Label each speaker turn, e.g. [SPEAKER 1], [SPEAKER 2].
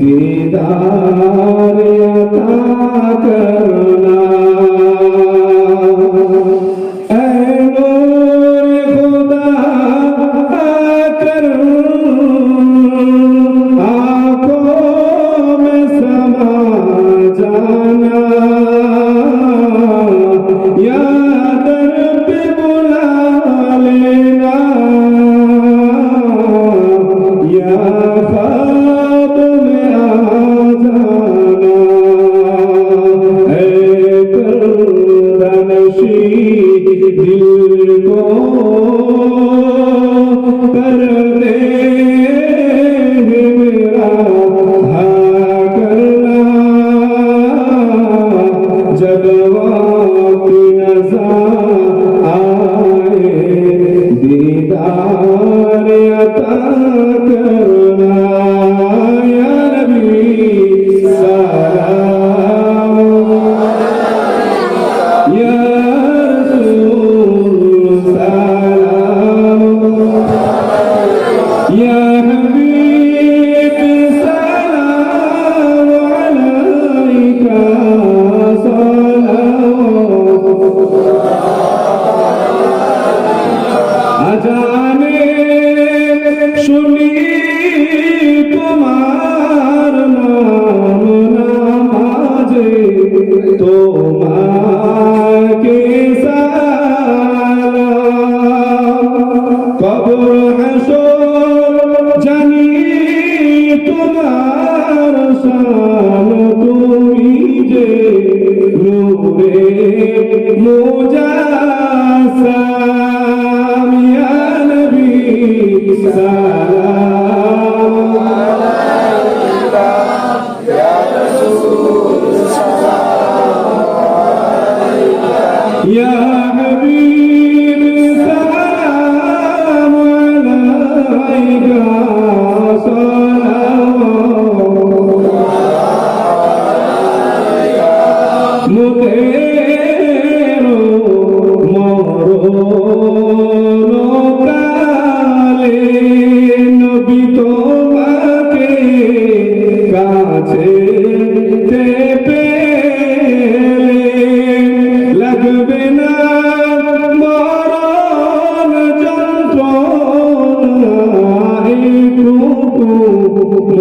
[SPEAKER 1] दीदार करुणा। did you তোমার মাঝে তোমাকে কবর হাসর জানি তোমার সান তুমি যে রূপে Look Thank you.